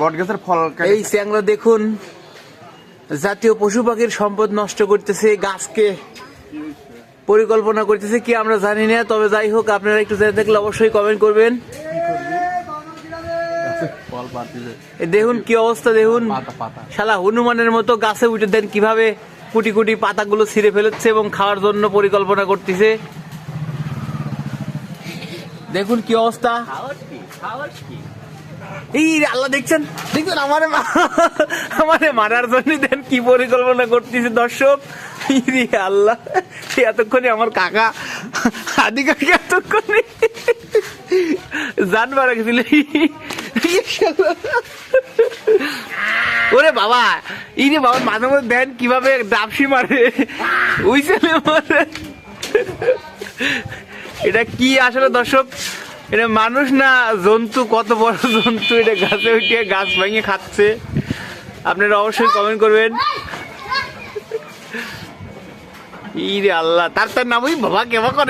বট গাছের ফল এই চ্যাংরা দেখুন জাতীয় পশু পাখির সম্পদ নষ্ট করতেছে গাছকে পরিকল্পনা করতেছে কি আমরা জানি না তবে যাই হোক আপনারা একটু জেনে থাকলে অবশ্যই কমেন্ট করবেন। দেখুন কি অবস্থা দেখুন। শালা হনুমানের মতো গাছে উঠে দেন কীভাবে কুটি কুটি পাতাগুলো ছিঁড়ে ফেলেছে এবং খাওয়ার জন্য পরিকল্পনা করতেছে। দেখুন কি অবস্থা। আল্লাহ দেখছেন? মারার জন্য কি পরিকল্পনা করতেছে দর্শক? আমার জান ওরে বাবা এই রে বাবা, মাঝে দেন কীভাবে ডাবসি মারে। ওই ছেলে মারে। এটা কি আসলে দর্শক? এটা মানুষ না, জন্তু, কত বড় জন্তু, এটা গাছে উঠিয়ে গাছ ভাঙিয়ে খাচ্ছে। আপনারা অবশ্যই কমেন্ট করবেন। ইরে আল্লাহ, তার তার নামই বাবা কেমন করে।